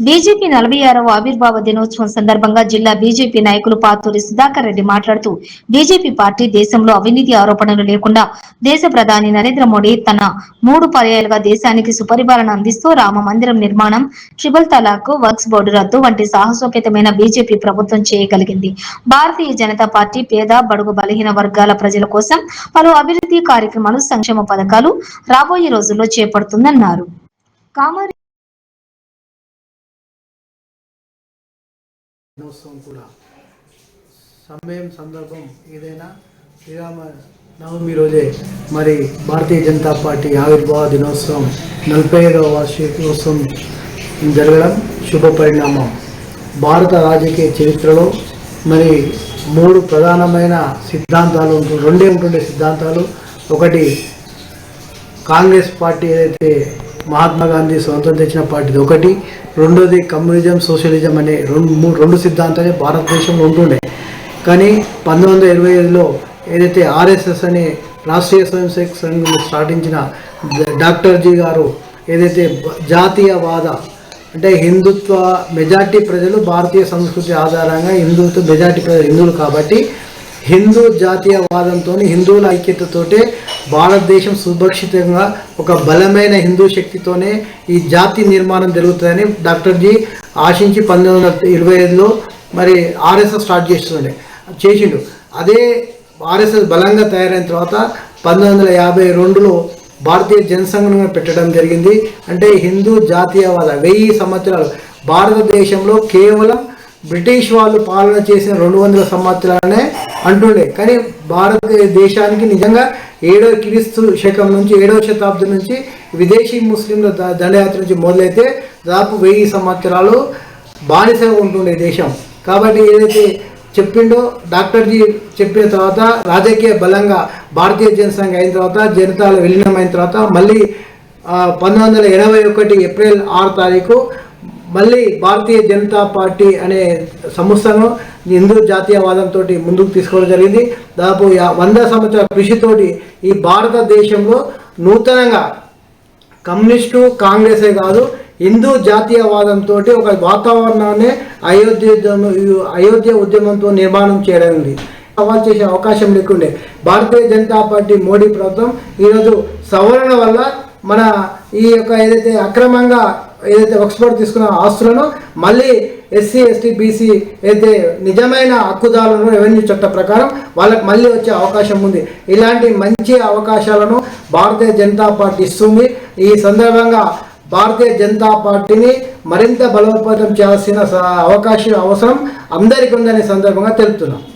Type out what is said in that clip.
BJP నలభై ఆరవ ఆవిర్భావ దినోత్సవం సందర్భంగా జిల్లా బీజేపీ నాయకులు పాతూరి సుధాకర్ రెడ్డి మాట్లాడుతూ బీజేపీ పార్టీ దేశంలో అవినీతి ఆరోపణలు లేకుండా దేశ ప్రధాని నరేంద్ర మోడీ తన మూడు పర్యాలుగా దేశానికి సుపరిపాలన అందిస్తూ రామ మందిరం నిర్మాణం ట్రిపుల్ తలాక్ వర్క్స్ బోర్డు రద్దు వంటి సాహసోపేతమైన బీజేపీ ప్రభుత్వం చేయగలిగింది. భారతీయ జనతా పార్టీ పేద బడుగు బలహీన వర్గాల ప్రజల కోసం పలు అభివృద్ధి కార్యక్రమాలు సంక్షేమ పథకాలు రాబోయే రోజుల్లో చేపడుతుందన్నారు. కామారెడ్డి దినోత్సవం కూడా. సమయం సందర్భం ఏదైనా శ్రీరామ నవమి రోజే మరి భారతీయ జనతా పార్టీ ఆవిర్భావ దినోత్సవం నలభై ఐదవ వార్షికోత్సవం జరగడం శుభ పరిణామం. భారత రాజకీయ చరిత్రలో మరి మూడు ప్రధానమైన సిద్ధాంతాలు ఉంటు రెండే ఉంటుండే సిద్ధాంతాలు. ఒకటి కాంగ్రెస్ పార్టీ ఏదైతే మహాత్మా గాంధీ స్వతంత్రం తెచ్చిన ఒకటి. రెండోది కమ్యూనిజం సోషలిజం అనే రెండు రెండు సిద్ధాంతాలే భారతదేశంలో ఉంటుండే. కానీ పంతొమ్మిది వందల ఇరవై ఐదులో ఏదైతే ఆర్ఎస్ఎస్ అనే రాష్ట్రీయ స్వయం సేవక్ సంఘం స్థాపించిన డాక్టర్ జీ గారు ఏదైతే జాతీయవాద అంటే హిందుత్వ మెజార్టీ ప్రజలు భారతీయ సంస్కృతి ఆధారంగా హిందుత్వ మెజార్టీ ప్రజలు హిందువులు కాబట్టి హిందూ జాతీయవాదంతో హిందువుల ఐక్యతతోటే భారతదేశం సురక్షితంగా ఒక బలమైన హిందూ శక్తితోనే ఈ జాతి నిర్మాణం జరుగుతుందని డాక్టర్ జీ ఆశించి పంతొమ్మిది వందల ఇరవై ఐదులో మరి ఆర్ఎస్ఎస్ స్టార్ట్ చేస్తుండే చేసిండు. అదే ఆర్ఎస్ఎస్ బలంగా తయారైన తర్వాత పంతొమ్మిది వందల యాభై రెండులో భారతీయ జనసంఘంగా పెట్టడం జరిగింది. అంటే హిందూ జాతీయవాద వెయ్యి సంవత్సరాలు. భారతదేశంలో కేవలం బ్రిటిష్ వాళ్ళు పాలన చేసిన రెండు వందల సంవత్సరాలనే అంటుండే. కానీ భారతదేశానికి నిజంగా ఏడో క్రీస్తు శకం నుంచి ఏడవ శతాబ్దం నుంచి విదేశీ ముస్లింల దండయాత్ర నుంచి మొదలైతే దాదాపు వెయ్యి సంవత్సరాలు బానిసగా ఉంటుండే దేశం. కాబట్టి ఏదైతే చెప్పిండో డాక్టర్ జీ చెప్పిన తర్వాత రాజకీయ బలంగా భారతీయ జనసంఘ అయిన తర్వాత జనతాల విలీనం అయిన తర్వాత మళ్ళీ పంతొమ్మిది వందల ఎనభై ఒకటి ఏప్రిల్ ఆరు తారీఖు మళ్ళీ భారతీయ జనతా పార్టీ అనే సంస్థను హిందూ జాతీయవాదంతో ముందుకు తీసుకోవడం జరిగింది. దాదాపు వంద సంవత్సరాల కృషితోటి ఈ భారతదేశంలో నూతనంగా కమ్యూనిస్టు కాంగ్రెసే కాదు హిందూ జాతీయవాదంతో ఒక వాతావరణాన్ని అయోధ్య ఉద్యమం- అయోధ్య ఉద్యమంతో నిర్మాణం చేయడం ఉంది. సవాల్ చేసే అవకాశం లేకుండే. భారతీయ జనతా పార్టీ మోడీ ప్రభుత్వం ఈరోజు సవరణ వల్ల మన ఈ యొక్క ఏదైతే అక్రమంగా ఏదైతే ఎక్స్పోర్ట్ తీసుకున్న ఆస్తులను మళ్ళీ ఎస్సీ ఎస్టీ బీసీ అయితే నిజమైన హక్కుదారులను రెవెన్యూ చట్ట ప్రకారం వాళ్ళకి మళ్ళీ వచ్చే అవకాశం ఉంది. ఇలాంటి మంచి అవకాశాలను భారతీయ జనతా పార్టీ ఇస్తుంది. ఈ సందర్భంగా భారతీయ జనతా పార్టీని మరింత బలోపేతం చేయాల్సిన అవకాశం అవసరం అందరికీ ఉందనే సందర్భంగా తెలుపుతున్నాం.